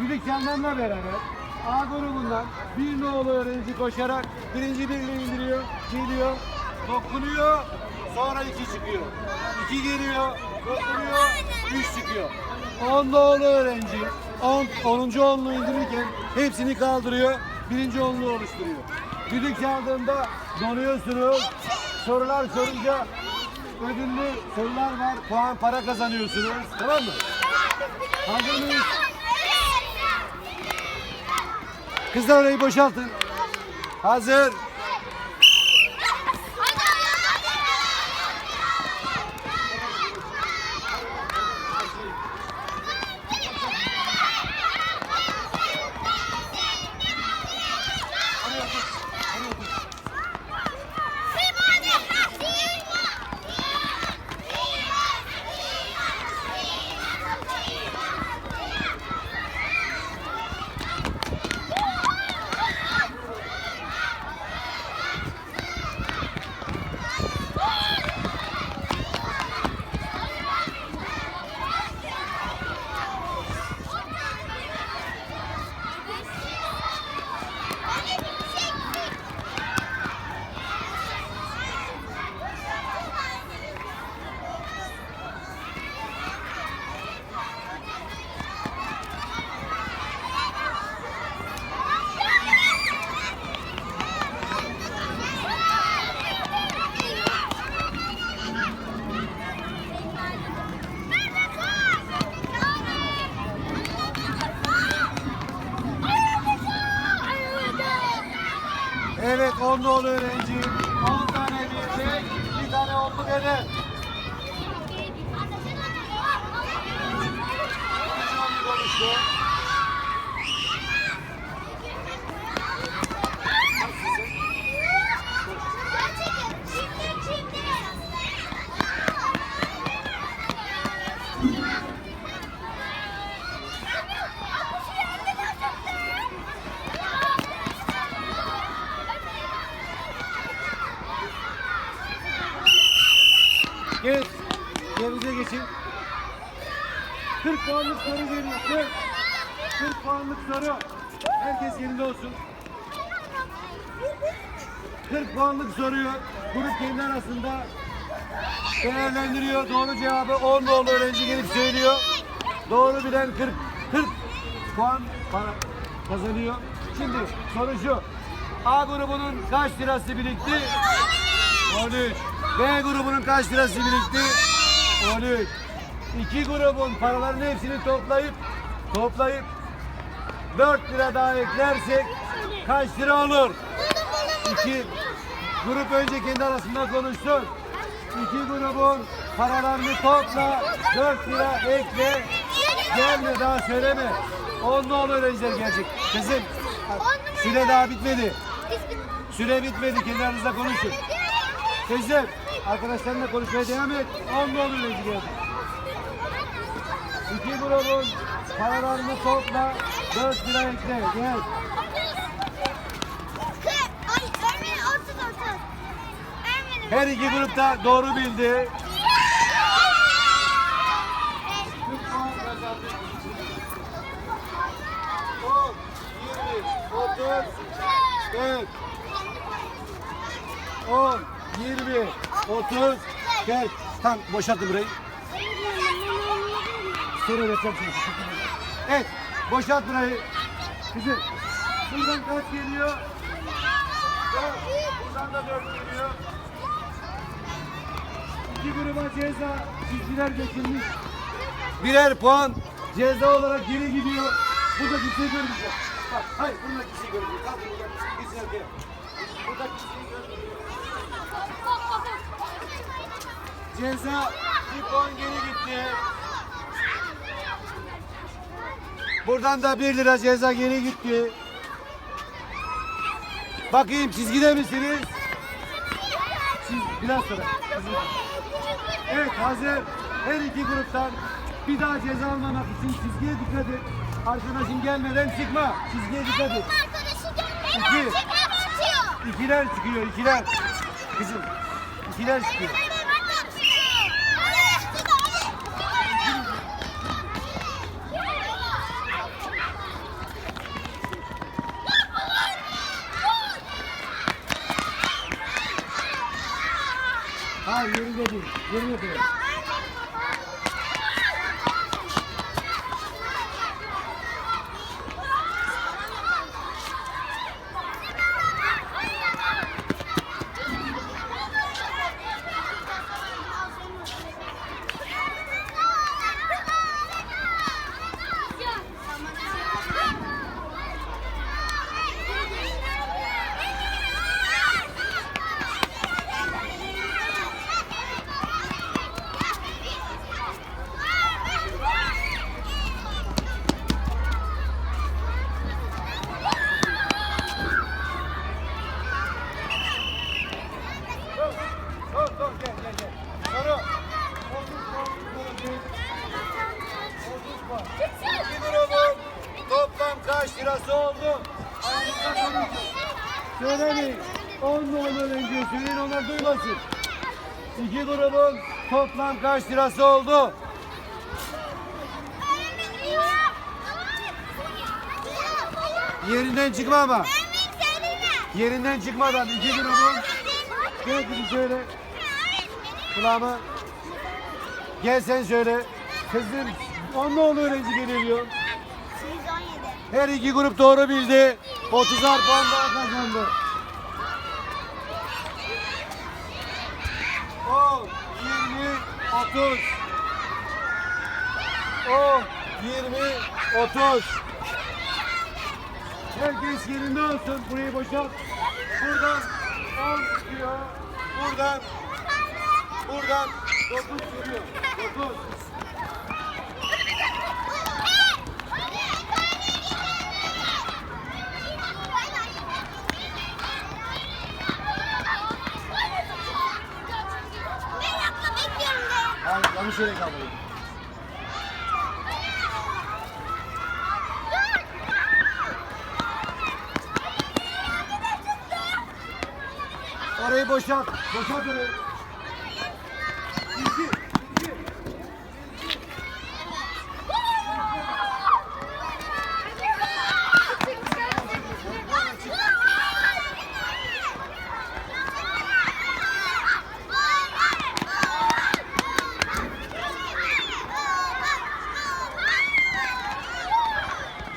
Büyük Candan'la beraber A grubundan bir nolu öğrenci koşarak birinci birliği indiriyor, geliyor, dokunuyor, sonra iki çıkıyor. İki geliyor, dokunuyor, üç çıkıyor. On nolu öğrenci, on, onuncu onluğu indirirken hepsini kaldırıyor, birinci onluğu oluşturuyor. Düdük çaldığında donuyorsunuz, sorular sorunca ödüllü sorular var, puan para kazanıyorsunuz. Tamam mı? Hazır mıyız? Kızlar orayı boşaltın. Hazır. Evet on nolu öğrenci. 10 tane bir tane onlu eder. Üç onlu konuştu. Geç. Yerinize geçin. 40 puanlık soru geliyor. 40. 40 puanlık soru. Herkes yerinde olsun. 40 puanlık soruyu grup kendi arasında değerlendiriyor. Doğru cevabı 10 doğru öğrenci gelip söylüyor. Doğru bilen 40 40 puan para kazanıyor. Şimdi soru şu. A grubunun kaç lirası birikti? 13. B grubunun kaç lirası birikti? 13. İki grubun paralarının hepsini toplayıp toplayıp 4 lira daha eklersek kaç lira olur? İki grup önce kendi arasında konuşsun. İki grubun paralarını topla 4 lira ekle. Gelme daha söyleme. On nolu öğrenciler gelecek. Kızım süre daha bitmedi. Süre bitmedi. Kendi aranızda konuşun. Kızım arkadaşlarınla konuşmaya devam et. On nolu öğrenci geldi. İki grubun paralarını topla 4 lira ekle. Gel. Her iki grupta doğru bildi. 40 puan kazandı. 10, 20, 30, 40, 10, 20, 30, gel. Tam boşaltın burayı. Soru öğreteceğim şimdi. Evet, boşalt burayı. Kızım, buradan kaç geliyor? Buradan da dört geliyor. İki gruba ceza, çizgiler geçilmiş. Birer puan ceza olarak geri gidiyor. Burada kimseyi görmeyecek. Bak, hayır, burada kimseyi görmeyecek. Kalk burada, gitsin arkaya. Burada kimseyi görmeyecek. Ceza bir puan geri gitti. Buradan da 1 lira ceza geri gitti. Bakayım çizgide misiniz? Siz biraz sonra. Evet hazır. Her iki gruptan bir daha ceza almamak için çizgiye dikkat et. Arkadaşın gelmeden çıkma. Çizgiye dikkat et. İki. İkiler çıkıyor ikiler. Kızım ikiler çıkıyor. 여기거든 여기거든 10 nolu öğrenci söyleyin onlar duymasın. İki grubun toplam kaç lirası oldu? Yerinden çıkma ama. Yerinden çıkmadan iki grubun. Gel kızım söyle. Kulağıma. Gel sen söyle. Kızım 10 nolu öğrenci geliyor. Her iki grup doğru bildi. 30'ar puan daha kazandı. 10, 20, 30. 10, 20, 30. Herkes yerinde olsun. Burayı boşalt. Buradan 10 çıkıyor. Buradan buradan 9 çıkıyor. 9. Hayır yanlış yere kaldı. Orayı boşalt. Boşalt orayı.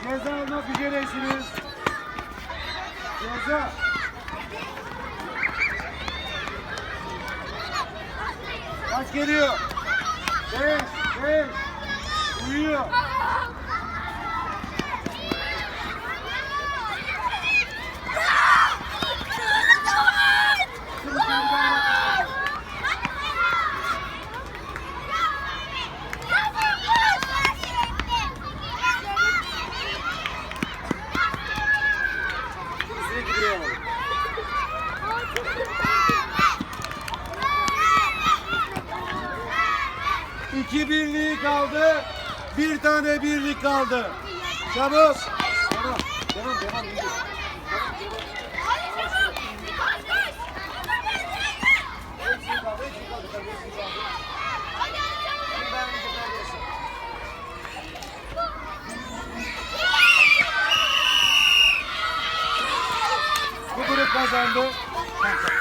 Ceza almak üzeresiniz. Ceza. Kaç geliyor? Beş, beş. Uyuyor. İki birliği kaldı. Bir tane birlik kaldı. Çabuk. Devam, devam, devam.